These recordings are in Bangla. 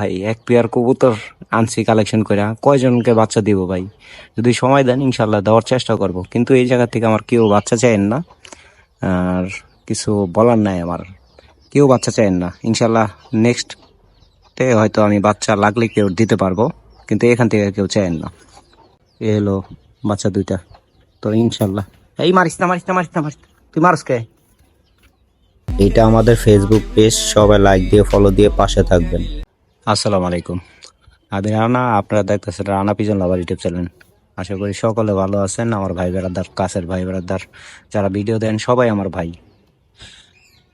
ভাই, এক পেয়ার কবুতর আনছি কালেকশন করে কয়জনকে বাচ্চা দিব ভাই? যদি সময় দেন ইনশাল্লাহ দেওয়ার চেষ্টা করব। কিন্তু এই জায়গা থেকে আমার কেউ বাচ্চা চাইেন না। আর কিছু বলার নাই আমার। কেউ বাচ্চা চাইেন না। ইনশাল্লাহ নেক্সট তে হয়তো আমি বাচ্চা লাগলে কেউ দিতে পারব, কিন্তু এখান থেকে কেউ চাইেন না। এ হলো বাচ্চা দুইটা। তো ইনশাল্লাহ এই মারিস না মারিস না মারিস না, মারিস তুই মারস কে? এটা আমাদের ফেসবুক পেজ সবাই লাইক দিয়ে ফলো দিয়ে পাশে থাকবেন। আসসালামু আলাইকুম। আমি রানা, আপনারা দেখতেছেন Rana pigeon lover YouTube channel. আশা করি সকলে ভালো আছেন, আমার ভাই বেড়াদার কাছের ভাই বেড়াদার যারা ভিডিও দেন সবাই আমার ভাই।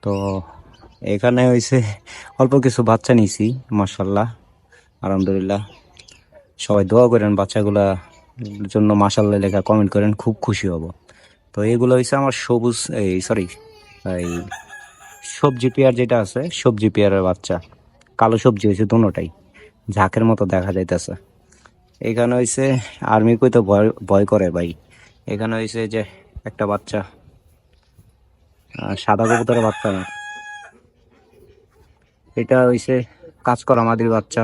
তো এখানে হয়েছে অল্প কিছু বাচ্চা নিয়েছি মার্শাল্লাহ আলহামদুলিল্লাহ। সবাই দোয়া করেন বাচ্চাগুলা জন্য মাসাল্লাহ লেখা কমেন্ট করেন, খুব খুশি হব। তো এগুলো হয়েছে আমার সবুজ, এই সরি এই সবজি পেয়ার যেটা আছে, সবজি পেয়ারের বাচ্চা। কালো সবজি হয়েছে দুটাই। ঝাঁকের মতো দেখা যাইতেছে। এখানে হয়েছে আর্মি কই তো ভয় ভয় করে ভাই। এখানে হয়েছে যে একটা বাচ্চা সাদা কবুতরের বাচ্চা না। এটা হয়েছে কাজ করা আমাদের বাচ্চা।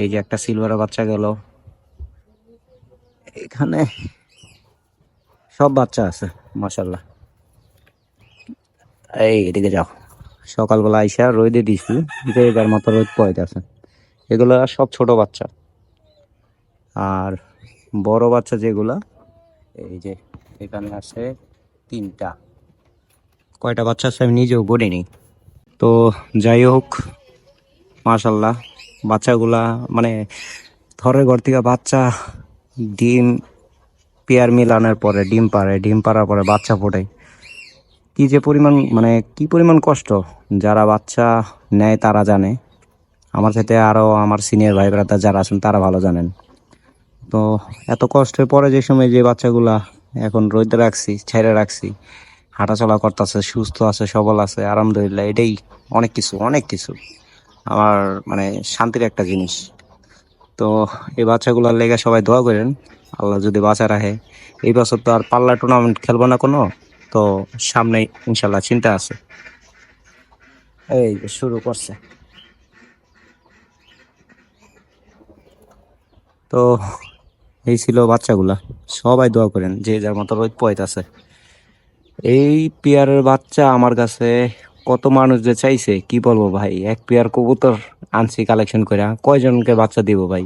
এই যে একটা সিলভারের বাচ্চা গেল। এখানে সব বাচ্চা আছে মাসাল্লাহ এই এদিকে যাও। সকালবেলা আইসা রোদে দিছি এবার মতো রোদ পড়ে আছে এগুলো সব ছোট বাচ্চা। আর বড় বাচ্চা যেগুলা, এই যে এখানে আছে তিনটা। কয়টা বাচ্চা আছে আমি নিজেও গড়িনি তো যাই হোক মাশাল্লাহ বাচ্চাগুলা মানে থরের ঘর থেকে বাচ্চা ডিম, পেয়ার মিলানোর পরে, ডিম পারে ডিম পাড়ার পরে বাচ্চা ফোটে কি যে পরিমাণ মানে কি পরিমাণ কষ্ট যারা বাচ্চা নেয় তারা জানে। আমার সাথে আরও আমার সিনিয়র ভাই ব্রাদার যারা আছেন তারা ভালো জানেন। তো এত কষ্টের পরে যে সময় যে বাচ্চাগুলা এখন রোদে রাখছি ছেড়ে রাখছি, হাঁটাচলা করতেছে, সুস্থ আছে, সবল আছে, আলহামদুলিল্লাহ এটাই অনেক কিছু অনেক কিছু। আমার মানে শান্তির একটা জিনিস। তো এই বাচ্চাগুলোর লেগে সবাই দোয়া করেন, আল্লাহ যদি বাঁচা রাখে। এই বছর তো আর পাল্লা টুর্নামেন্ট খেলব না কোনো। তো সামনে ইনশাল্লাহ চিন্তা আছে। এই শুরু করছে। তো এই ছিল বাচ্চাগুলা। সবাই দোয়া করেন যে যার মতো রোদ পয়েত আছে এই পেয়ারের বাচ্চা আমার কাছে কত মানুষ যে চাইছে কি বলব ভাই? এক পেয়ার কবুতর আনছি কালেকশন করে কয়জনকে বাচ্চা দিব ভাই?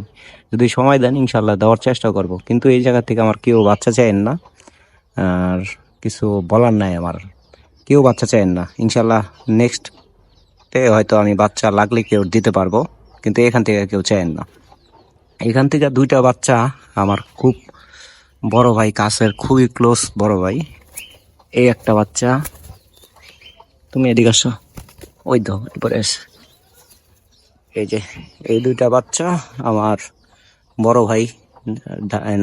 যদি সময় দেন ইনশাল্লাহ দেওয়ার চেষ্টা করব। কিন্তু এই জায়গা থেকে আমার কেউ বাচ্চা চাইেন না। আর কিছু বলার নাই আমার। কেউ বাচ্চা চাইেন না। ইনশাল্লাহ নেক্সট তে হয়তো আমি বাচ্চা লাগলে কেউ দিতে পারব, কিন্তু এখান থেকে কেউ চাইেন না। এখান থেকে দুইটা বাচ্চা আমার খুব বড় ভাই, কাছের খুবই ক্লোজ বড় ভাই। এই একটা বাচ্চা, তুমি এদিকে আসো। ওই তো পরে এই যে, এই দুইটা বাচ্চা আমার বড় ভাই,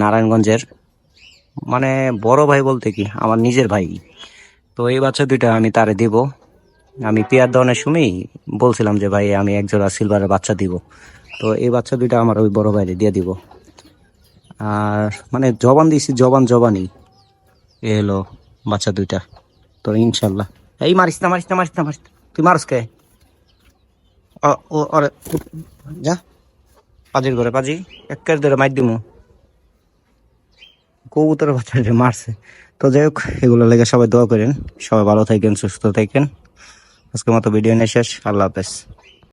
নারায়ণগঞ্জের। মানে বড় ভাই বলতে কি? আমার নিজের ভাই। তো এই বাচ্চা দুইটা আমি তারে দিব। আমি পেয়ার দনের শুনেই বলছিলাম যে, ভাই, আমি একজোড়া সিলভারের বাচ্চা দিব। তো এই বাচ্চা দুইটা আমার ওই বড় ভাইরে দিয়ে দিব। আর মানে জবান দিয়েছি, জবান জবানই। এ হলো বাচ্চা দুইটা। তো ইনশাল্লাহ। এই মারিস না মারিস না মারিস না, মারিস তুই মারস কে? ও- ও, আরে, যা। পাজির ঘরে, পাজি। এক ধরে মার দিমু। কবুতরের বাচ্চাটা মারছে। তো যাই হোক, এগুলো লেগে সবাই দোয়া করেন। সবাই ভালো থাকেন, সুস্থ থাকেন। আজকের মতো ভিডিও নিয়ে শেষ। আল্লাহ হাফেজ।